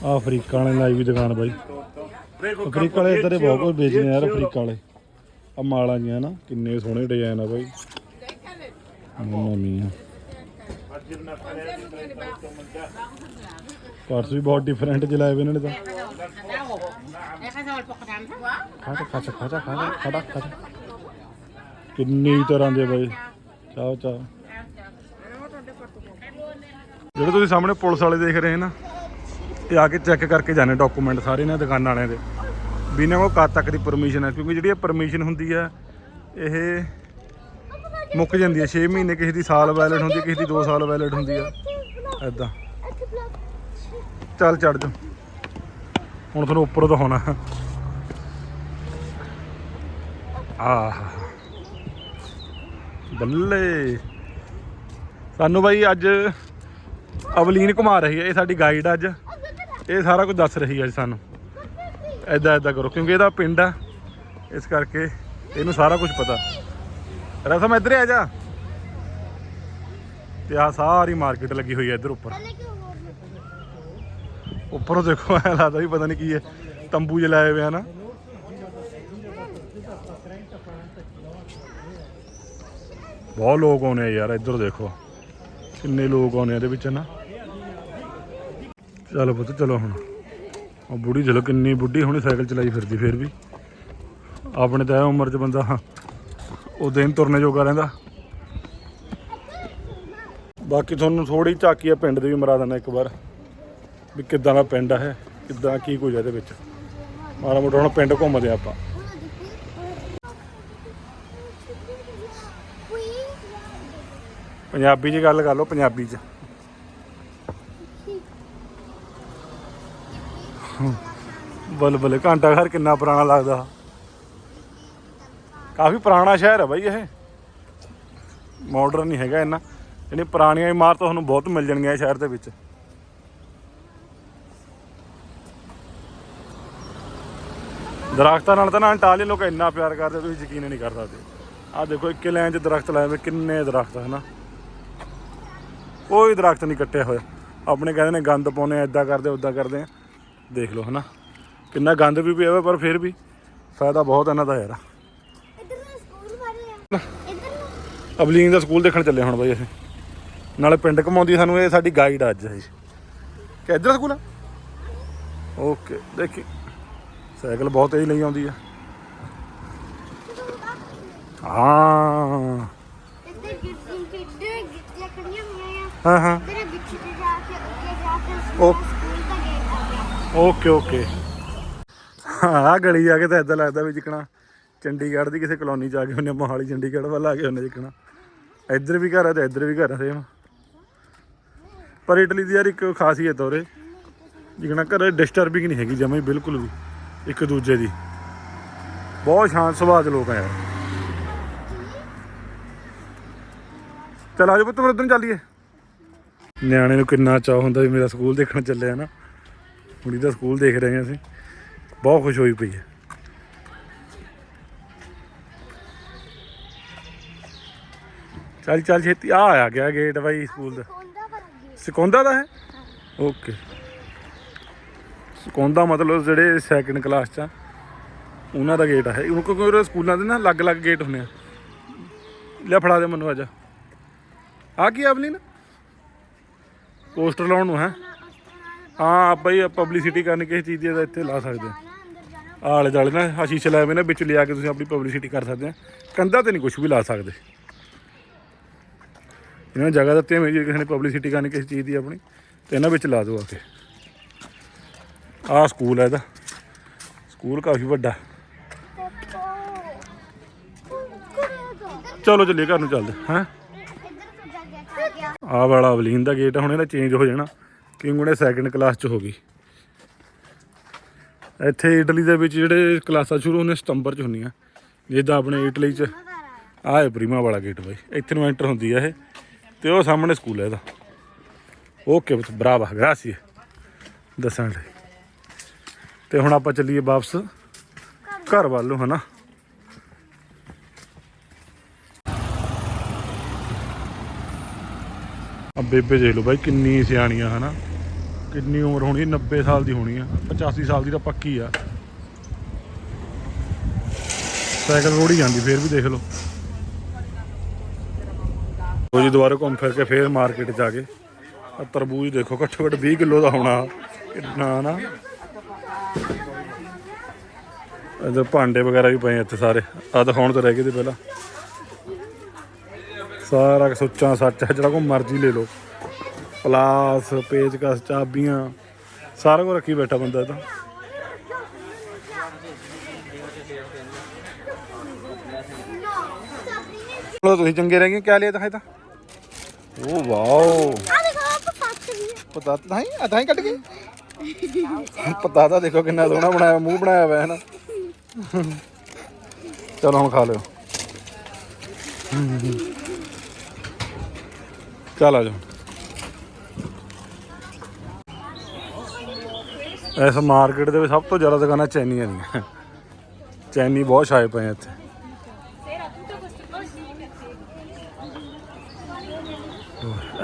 ਆ ਅਫਰੀਕਾ ਵਾਲੇ ਲਾਈ ਵੀ ਦੁਕਾਨ ਬਾਈ। ਅਫਰੀਕਾ ਵਾਲੇ ਇੱਧਰ ਦੇ ਬਹੁਤ ਕੁਝ ਵੇਚਦੇ ਆ ਯਾਰ, ਅਫਰੀਕਾ ਵਾਲੇ। ਆ ਮਾਲਾਂ ਜੀਆਂ ਨਾ, ਕਿੰਨੇ ਸੋਹਣੇ ਡਿਜ਼ਾਈਨ ਆ ਬਾਈ। ਮੰਮਾ ਮੀਆਂ। ਪਰਸ ਵੀ ਬਹੁਤ ਡਿਫਰੈਂਟ ਜਲਾਏ ਵੇ ਇਹਨਾਂ ਨੇ ਤਾਂ। ਖਾਚਾ ਖਾਚਾ ਖਾਚਾ ਖਾਚਾ ਖਾਚਾ ਖਾਚਾ ਕਿੰਨੀ ਤਰ੍ਹਾਂ ਦੇ ਬਾਈ। ਚਾਓ ਚਾਓ। ਜਿਹੜੇ ਤੁਸੀਂ ਸਾਹਮਣੇ ਪੁਲਿਸ ਵਾਲੇ ਦੇਖ ਰਹੇ ਨਾ ਇਹ ਆ ਕੇ ਚੈੱਕ ਕਰਕੇ ਜਾਂਦੇ ਡਾਕੂਮੈਂਟ ਸਾਰੇ ਇਹਨਾਂ ਦੁਕਾਨਾਂ ਵਾਲਿਆਂ ਦੇ। ਵੀ ਇਹਨਾਂ ਕੋਲ ਕਦ ਤੱਕ ਦੀ ਪਰਮਿਸ਼ਨ ਹੈ ਕਿਉਂਕਿ ਜਿਹੜੀ ਇਹ ਪਰਮਿਸ਼ਨ ਹੁੰਦੀ ਹੈ ਇਹ ਮੁੱਕ ਜਾਂਦੀ ਹੈ 6 ਮਹੀਨੇ ਕਿਸੇ ਦੀ ਸਾਲ ਵੈਲਿਡ ਹੁੰਦੀ ਕਿਸੇ ਦੀ 2 ਸਾਲ ਵੈਲਿਡ ਹੁੰਦੀ ਆ। ਐਦਾਂ ਚੱਲ ਚੜ ਜਾ। ਹੁਣ ਤੁਹਾਨੂੰ ਉੱਪਰ ਦਿਖਾਉਣਾ। ਆਹ। ਬੱਲੇ। ਸਾਨੂੰ ਬਾਈ ਅੱਜ ਅਵਲੀਨ ਘੁਮਾ ਰਹੀ ਹੈ, ਇਹ ਸਾਡੀ ਗਾਈਡ ਅੱਜ। ਇਹ ਸਾਰਾ ਕੁਝ ਦੱਸ ਰਹੀ ਹੈ ਅੱਜ ਸਾਨੂੰ। ਐਦਾਂ ਐਦਾਂ ਕਰੋ, ਕਿਉਂਕਿ ਇਹਦਾ ਪਿੰਡ ਆ। ਇਸ ਕਰਕੇ ਇਹਨੂੰ ਸਾਰਾ ਕੁਝ ਪਤਾ। ਰਸਮ ਇੱਧਰ ਆ ਜਾ। ਤੇ ਆ ਸਾਰੀ ਮਾਰਕੀਟ ਲੱਗੀ ਹੋਈ ਹੈ ਇੱਧਰ ਉੱਪਰ। ਉੱਪਰੋਂ ਦੇਖੋ, ਐ ਲੱਗਦਾ ਵੀ ਪਤਾ ਨਹੀਂ ਕੀ ਹੈ। ਤੰਬੂ ਜਿ ਲਾਏ ਹੋਏ ਆ ਨਾ। ਬਹੁਤ ਲੋਕ ਆਉਣੇ ਆ ਯਾਰ, ਇੱਧਰ ਦੇਖੋ। ਕਿੰਨੇ ਲੋਕ ਆਉਣੇ ਆ ਇਹਦੇ ਵਿੱਚ ਨਾ। ਚਲੋ ਪੁੱਤ, ਚਲੋ ਹੁਣ। ਉਹ ਬੁੜੀ ਚਲੋ, ਕਿੰਨੀ ਬੁੱਢੀ ਹੁਣੀ ਸਾਈਕਲ ਚਲਾਈ ਫਿਰਦੀ ਫੇਰ ਵੀ। ਆਪਣੇ ਤਾਂ ਉਮਰ 'ਚ ਬੰਦਾ ਉਹ ਦਿਨ ਤੁਰਨੇ ਜੋਗਾ ਰਹਿੰਦਾ। ਬਾਕੀ ਤੁਹਾਨੂੰ ਥੋੜੀ ਝਾਕੀ ਆ ਪਿੰਡ ਦੀ ਵੀ ਮਰਾ ਦਿੰਦਾ ਇੱਕ ਵਾਰ। ਵੀ ਕਿੱਦਾਂ ਦਾ ਪਿੰਡ ਹੈ ਕਿੱਦਾਂ ਕੀ ਕੁਝ ਇਹਦੇ ਵਿੱਚ। ਮਾੜਾ ਮੋਟਾ ਹੁਣ ਪਿੰਡ ਘੁੰਮਦੇ ਆ ਆਪਾਂ। ਪੰਜਾਬੀ 'ਚ ਗੱਲ ਕਰ ਲਓ, ਪੰਜਾਬੀ 'ਚ। ਬਲ ਬਲੇ ਘੰਟਾ ਘਰ ਕਿੰਨਾ ਪੁਰਾਣਾ ਲੱਗਦਾ। ਕਾਫੀ ਪੁਰਾਣਾ ਸ਼ਹਿਰ ਹੈ ਬਾਈ ਇਹ। ਮਾਡਰਨ ਨਹੀਂ ਹੈਗਾ ਇੰਨਾ। ਯਾਨੀ ਪੁਰਾਣੀਆਂ ਇਮਾਰਤਾਂ ਤੁਹਾਨੂੰ ਬਹੁਤ ਮਿਲ ਜਾਣਗੀਆਂ ਇਹ ਸ਼ਹਿਰ ਦੇ ਵਿੱਚ। ਦਰਖਤਾਂ ਨਾਲ ਤਾਂ ਨਾ ਅੰਟਾਲੀਅਨ ਲੋਕ ਇੰਨਾ ਪਿਆਰ ਕਰਦੇ ਤੁਸੀਂ ਯਕੀਨ ਨਹੀਂ ਕਰ ਸਕਦੇ। ਆਹ ਦੇਖੋ ਇੱਕੇ ਲਾਈਨ 'ਚ ਦਰਖਤ ਲਾਏ ਹੋਏ ਕਿੰਨੇ ਦਰਖਤ ਹੈ ਨਾ ਕੋਈ ਦਰਖਤ ਨਹੀਂ ਕੱਟਿਆ ਹੋਇਆ। ਆਪਣੇ ਕਹਿੰਦੇ ਨੇ ਗੰਦ ਪਾਉਨੇ ਆ ਇਦਾਂ ਕਰਦੇ ਉਦਾਂ ਕਰਦੇ ਆ। ਦੇਖ ਲਓ ਹਨਾ? ਕਿੰਨਾ ਗੰਦ ਵੀ ਪਿਆ ਹੋਇਆ ਪਰ ਫਿਰ ਵੀ ਫਾਇਦਾ ਬਹੁਤ ਇਹਨਾਂ ਦਾ ਯਾਰ। ਅਬਲੀਨ ਦਾ ਸਕੂਲ ਦੇਖਣ ਚੱਲੇ ਹੁਣ ਬਾਈ ਅਸੀਂ। ਨਾਲੇ ਪਿੰਡ ਘਮਾਉਂਦੀ ਸਾਨੂੰ ਇਹ ਸਾਡੀ ਗਾਈਡ ਅੱਜ ਹੈ ਕਿ ਇੱਧਰ ਸਕੂਲ ਆ? ਓਕੇ ਦੇਖੀ। ਸਾਈਕਲ ਬਹੁਤ ਤੇਜ਼ ਲਈ ਆਉਂਦੀ ਆ। ਹਾਂ। ਆ। ਹਾਂ ਹਾਂ। ਆ ਓਕੇ ਓਕੇ। ਹਾਂ ਗਲੀ ਜਾ ਕੇ ਤਾਂ ਇਦਾਂ ਲੱਗਦਾ ਵੀ ਜਿਕਣਾ ਚੰਡੀਗੜ੍ਹ ਦੀ ਕਿਸੇ ਕਲੋਨੀ ਚ ਆ ਕੇ ਉਹਨੇ ਮੋਹਾਲੀ ਚੰਡੀਗੜ੍ਹ ਵੱਲ ਆ ਕੇ ਉਹਨੇ ਜਿਕਣਾ। ਇੱਧਰ ਵੀ ਘਰ ਆ ਤੇ ਇੱਧਰ ਵੀ ਘਰ ਆ ਸੇਮ ਪਰ ਇਟਲੀ ਦੀ ਯਾਰ ਇੱਕ ਖਾਸੀਅਤ ਹੋਰੇ ਜਿਕਣਾ ਘਰ ਡਿਸਟਰਬਿੰਗ ਨਹੀਂ ਹੈਗੀ ਜਮਾਂ ਬਿਲਕੁਲ ਵੀ। ਇੱਕ ਦੂਜੇ ਦੀ। ਬਹੁਤ ਸ਼ਾਂਤ ਸੁਭਾਅ ਦੇ ਲੋਕ ਆ। ਯਾਰ ਚਲ ਆਜੋ ਪੁੱਤ ਫਿਰ ਉਧਰ ਚੱਲੀਏ। ਨਿਆਣੇ ਨੂੰ ਕਿੰਨਾ ਚਾਹ ਹੁੰਦਾ ਵੀ ਮੇਰਾ ਸਕੂਲ ਦੇਖਣ ਚੱਲਿਆ ਨਾ। ਕੁੜੀ ਦਾ ਸਕੂਲ ਦੇਖ ਰਹੇ ਹਾਂ ਅਸੀਂ। ਬਹੁਤ ਖੁਸ਼ ਹੋਈ ਪਈ ਹੈ। ਚੱਲ ਚੱਲ ਛੇਤੀ। ਆ ਆ ਗਿਆ ਗੇਟ ਬਾਈ ਸਕੂਲ ਦਾ। ਸਕੌਂਦਾ ਦਾ ਹੈ? ਓਕੇ ਸਕੌਂਦਾ ਮਤਲਬ ਜਿਹੜੇ ਸੈਕੰਡ ਕਲਾਸ ਚ ਆ, ਉਹਨਾਂ ਦਾ ਗੇਟ ਆ ਉਹ ਕਿਉਂਕਿ ਉਹ ਸਕੂਲਾਂ ਦੇ ਨਾ ਅਲੱਗ-ਅਲੱਗ ਗੇਟ ਹੁੰਦੇ ਆ। ਲੈ ਫੜਾ ਦੇ ਮੈਨੂੰ ਅੱਜ। ਆ ਕੀ ਆਪਣੀ ਨਾ ਪੋਸਟਰ ਲਾਉਣ ਨੂੰ ਹੈ? ਹਾਂ ਬਈ ਪਬਲਿਸਿਟੀ ਕਰਨੀ ਕਿਸੇ ਚੀਜ਼ ਦੀ ਤਾਂ ਇੱਥੇ ਲਾ ਸਕਦੇ ਆ। ਆਲੇ ਦੁਆਲੇ ਨਾ ਆਹ ਲੈ ਲਾਏ ਹੋਏ ਵਿੱਚ ਲਿਆ ਕੇ ਤੁਸੀਂ ਆਪਣੀ ਪਬਲਿਸਿਟੀ ਕਰ ਸਕਦੇ ਆ। ਕੰਧਾਂ ਤੇ ਨਹੀਂ ਕੁਝ ਵੀ ਲਾ ਸਕਦੇ। ਇਹਨਾਂ ਜਗ੍ਹਾ ਦਿੱਤੀ ਹੈ ਜੇ, ਕਿਸੇ ਨੇ ਪਬਲਿਸਿਟੀ ਕਰਨੀ ਕਿਸੇ ਚੀਜ਼ ਦੀ ਆਪਣੀ, ਤੇ ਇਹਨਾਂ ਵਿੱਚ ਲਾ ਦਿਓ ਆ ਕੇ। ਆਹ ਸਕੂਲ ਹੈ ਇਹਦਾ। ਸਕੂਲ ਕਾਫੀ ਵੱਡਾ। ਚਲੋ ਚੱਲੀਏ, ਘਰ ਨੂੰ ਚੱਲਦੇ ਹਾਂ। ਆ ਆਹ ਵਾਲਾ ਅਵਲੀਨ ਦਾ ਗੇਟ ਹੁਣ ਇਹਦਾ ਚੇਂਜ ਹੋ ਜਾਣਾ। ਕਿਉਂਕਿ ਉਹਨੇ ਸੈਕੰਡ ਕਲਾਸ ਚ ਹੋ ਗਈ। ਇੱਥੇ ਇਟਲੀ ਦੇ ਵਿੱਚ ਜਿਹੜੇ ਕਲਾਸਾਂ ਸ਼ੁਰੂ ਹੁੰਦੀਆਂ, ਸਤੰਬਰ ਚ ਹੁੰਦੀਆਂ। ਜਿੱਦਾਂ ਆਪਣੇ ਇਟਲੀ ਚ। ਆਹ ਹੈ ਪ੍ਰੀਮਾ ਵਾਲਾ ਗੇਟ ਬਾਈ। ਇੱਥੇ ਨੂੰ ਐਂਟਰ ਹੁੰਦੀ ਆ ਇਹ। ਤੇ ਉਹ ਸਾਹਮਣੇ ਸਕੂਲ ਹੈ ਇਹਦਾ। ਓਕੇ ਬਰਾਵਾ ਗ੍ਰਾਸੀਆ ਦੱਸਣ ਲਈ ਤੇ ਹੁਣ ਆਪਾਂ ਚੱਲੀਏ ਵਾਪਸ ਘਰ ਵੱਲ ਨੂੰ, ਹਨਾ? ਆ ਬੇਬੇ ਦੇਖ ਲਓ ਬਾਈ, ਕਿੰਨੀ ਸਿਆਣੀ ਆ ਹਨਾ? ਕਿੰਨੀ ਉਮਰ ਹੋਣੀ 90 ਸਾਲ ਦੀ ਹੋਣੀ ਆ 85 ਸਾਲ ਦੀ ਤਾਂ ਪੱਕੀ ਆ। ਸਾਈਕਲ ਰੋੜੀ ਜਾਂਦੀ, ਫੇਰ ਵੀ ਦੇਖ ਲਓ। ਉਹ ਜੀ ਦੁਬਾਰਾ ਘੁੰਮ ਫਿਰ ਕੇ ਫੇਰ ਮਾਰਕੀਟ ਜਾ ਕੇ। ਆ ਤਰਬੂਜ ਦੇਖੋ, ਘੱਟੋ ਘੱਟ 20 ਕਿਲੋ ਦਾ ਹੋਣਾ, ਕਿੰਨਾ ਨਾ ਇਧਰ ਭਾਂਡੇ ਵਗੈਰਾ ਵੀ ਪਏ ਇੱਥੇ ਸਾਰੇ। ਆ ਦਿਖਾਉਣ ਤੇ ਰਹਿ ਗਏ ਤੇ ਪਹਿਲਾਂ। ਸਾਰਾ ਸੁੱਚਾਂ ਸੱਚ ਹੈ ਜਿਹੜਾ ਕੋ ਮਰਜ਼ੀ ਲੈ ਲਓ। ਪਲਾਸ ਪੇਚਕਸ ਚਾਬੀਆਂ ਸਾਰਾ ਕੁਝ ਰੱਖੀ ਬੈਠਾ ਬੰਦਾ ਇਹ ਤਾਂ ਚਲੋ ਤੁਸੀਂ ਚੰਗੇ ਰਹਿ ਗਏ ਕਿਆ ਲਿਆ ਤਾਂ ਹੈ ਤਾਂ ਓ ਵਾਓ। ਆ ਦੇਖੋ ਪੱਕ ਵੀ ਹੈ ਪਤਾ ਤਾਂ ਹੀ ਹੀ ਕੱਢ ਗਈ ਪਤਾ ਤਾਂ ਦੇਖੋ ਕਿੰਨਾ ਸੋਹਣਾ ਬਣਾਇਆ, ਮੂੰਹ ਬਣਾਇਆ ਹੋਇਆ ਹੈ ਨਾ। ਚਲੋ ਹੁਣ ਖਾ ਲਿਓ। ਚੱਲ ਆ ਜਾਓ। ਇਸ ਮਾਰਕੀਟ ਦੇ ਵਿੱਚ ਸਭ ਤੋਂ ਜ਼ਿਆਦਾ ਦੁਕਾਨਾਂ ਚੈਨੀਆਂ ਦੀਆਂ। ਚੈਨੀ ਬਹੁਤ ਛਾਏ ਪਏ ਇੱਥੇ।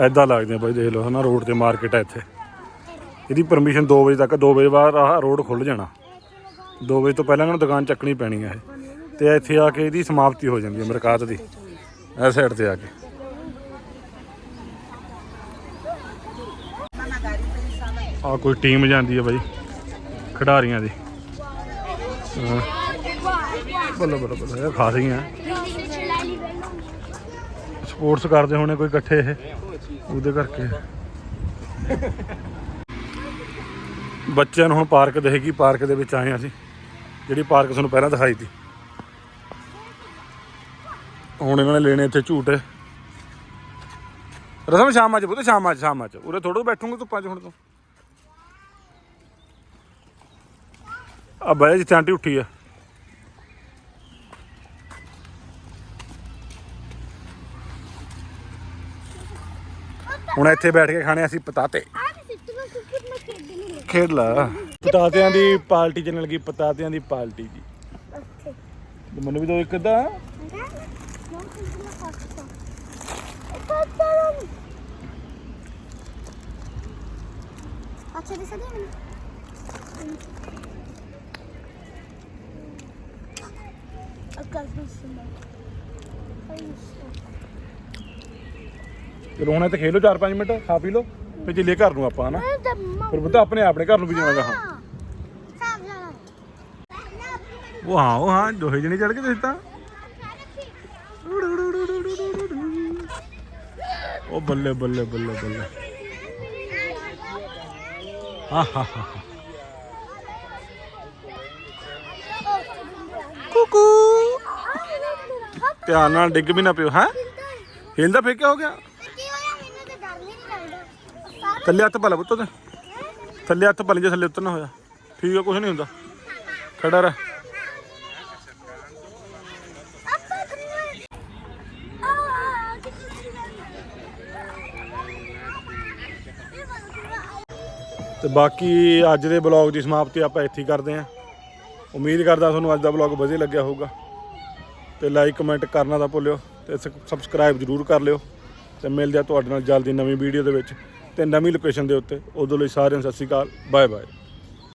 ਐਦਾਂ ਲੱਗਦੇ ਬਾਈ, ਦੇਖ ਲਓ ਹਨਾ, ਰੋਡ ਤੇ ਮਾਰਕੀਟ ਹੈ ਇੱਥੇ। ਇਹਦੀ ਪਰਮਿਸ਼ਨ 2 ਵਜੇ ਤੱਕ 2 ਵਜੇ ਬਾਅਦ ਆਹ ਰੋਡ ਖੁੱਲ ਜਾਣਾ। 2 ਵਜੇ ਤੋਂ ਪਹਿਲਾਂ ਇਹਨਾਂ ਨੂੰ ਦੁਕਾਨ ਚੱਕਣੀ ਪੈਣੀ ਹੈ ਇਹ। ਤੇ ਇੱਥੇ ਆ ਕੇ ਇਹਦੀ ਸਮਾਪਤੀ ਹੋ ਜਾਂਦੀ ਹੈ ਮਰਕਾਤ ਦੀ ਇਸ ਸਾਈਡ ਤੇ ਆ ਕੇ। ਆ ਕੋਈ ਟੀਮ ਜਾਂਦੀ ਹੈ ਬਾਈ, ਖਿਡਾਰੀਆਂ ਦੀ। ਹਾਂ। ਬੱਲੇ ਬੱਲੇ ਬੱਲੇ, ਇਹ ਖਾਸ ਹੀ ਆ। ਸਪੋਰਟਸ ਕਰਦੇ ਹੋਣੇ ਕੋਈ ਇਕੱਠੇ ਇਹ, ਉਹਦੇ ਕਰਕੇ। ਬੱਚਿਆਂ ਨੂੰ ਹੁਣ ਪਾਰਕ ਦੇਖੇਗੀ ਪਾਰਕ ਦੇ ਵਿੱਚ ਆਏ ਹਾਂ ਅਸੀਂ। ਜਿਹੜੀ ਪਾਰਕ ਤੁਹਾਨੂੰ ਪਹਿਲਾਂ ਦਿਖਾਈ ਸੀ। ਹੁਣ ਇਹਨਾਂ ਨੇ ਲੈਣੇ ਇੱਥੇ ਝੂਟੇ। ਰਸਮ ਸ਼ਾਮਾਂ ਚ ਬੁੱਧ ਸ਼ਾਮਾਂ ਚ ਸ਼ਾਮਾਂ ਚ ਉਰੇ ਥੋੜੋ ਬੈਠੂਗੇ ਧੁੱਪਾਂ ਚ ਹੁਣ ਤੋਂ। ਆ ਬਾਈ ਜਿੱਥੇ ਆਂਟੀ ਉੱਠੀ ਆ। ਹੁਣ ਇੱਥੇ ਬੈਠ ਕੇ ਖਾਣੇ ਅਸੀਂ ਪਤਾਤੇ ਆ ਵੀ ਸਿੱਟੂ ਮੈਂ ਕੁੱਕਰ ਮੈਂ ਖੇਡ ਲਾ। ਪਤਾਤਿਆਂ ਦੀ ਪਾਰਟੀ ਚੱਲਣ ਲੱਗੀ ਪਤਾਤਿਆਂ ਦੀ ਪਾਰਟੀ ਜੀ। ਓਕੇ। ਤੇ ਮੈਨੂੰ ਵੀ ਦੋ ਇੱਕ ਅੱਧਾ। ਅੱਛਾ ਦਿਸਾ ਦੇ ਮੈਨੂੰ। ਸੁਣਦਾ ਚਲੋ ਹੁਣ ਇੱਥੇ ਖੇਲੋ 4-5 ਮਿੰਟ ਖਾ ਪੀ ਲਓ। ਫਿਰ ਚੱਲੀਏ ਘਰ ਨੂੰ ਆਪਾਂ ਹਨਾ? ਦਮਾ ਫਿਰ ਪਤਾ ਆਪਣੇ ਆਪਣੇ ਘਰ ਨੂੰ ਵੀ ਜਾਣਾ ਗਾ ਸਾਬ ਜਾਣਾ। ਉਹ ਹਾਂ ਉਹ ਹਾਂ ਦੋਹੇ ਜਣੇ ਚੜ ਕੇ ਤੁਸੀਂ ਤਾਂ। ਉਹ ਬੱਲੇ ਬੱਲੇ ਬੱਲੇ ਬੱਲੇ। ਹਾਂ ਹਾਂ ਹਾਂ ਕੁਕੂ। ਧਿਆਨ ਨਾਲ ਡਿੱਗ ਵੀ ਨਾ ਪਿਓ ਹੈ? ਹਿਲਦਾ ਫੇਰ ਹੋ ਗਿਆ ਕੀ ਹੋਇਆ ਮੈਨੂੰ ਤਾਂ ਡਰ ਨਹੀਂ ਲੱਗਦਾ ਸਾਰਾ ਥੱਲੇ ਹੱਥ ਭਲਾ ਲੈ ਪੁੱਤ ਥੱਲੇ ਹੱਥ ਪਾ ਲੈ ਜੇ ਥੱਲੇ ਉਤਰਨਾ ਹੋਇਆ। ਠੀਕ ਆ ਕੁਝ ਨਹੀਂ ਹੁੰਦਾ। ਖੜਾ ਰਹਿ। ਆਪਾਂ ਤੇ ਬਾਕੀ ਅੱਜ ਦੇ ਬਲੌਗ ਦੀ ਸਮਾਪਤੀ ਆਪਾਂ ਇੱਥੇ ਹੀ ਕਰਦੇ ਆਂ ਉਮੀਦ ਕਰਦਾ ਤੁਹਾਨੂੰ ਅੱਜ ਦਾ ਬਲੌਗ ਵਧੀਆ ਲੱਗਿਆ ਹੋਊਗਾ। ਤੇ ਲਾਈਕ, ਕਮੈਂਟ ਕਰਨਾ ਤਾਂ ਭੁੱਲਿਓ ਤੇ ਸਬਸਕ੍ਰਾਈਬ ਜਰੂਰ ਕਰ ਲਿਓ। ਤੇ ਮਿਲਦੇ ਆ ਤੁਹਾਡੇ ਨਾਲ ਜਲਦੀ ਨਵੀਂ ਵੀਡੀਓ ਦੇ ਵਿੱਚ। ਤੇ ਨਵੀਂ ਲੋਕੇਸ਼ਨ ਦੇ ਉੱਤੇ। ਉਦੋਂ ਲਈ ਸਾਰਿਆਂ ਨੂੰ ਸਤਿ ਸ਼੍ਰੀ ਅਕਾਲ। Bye bye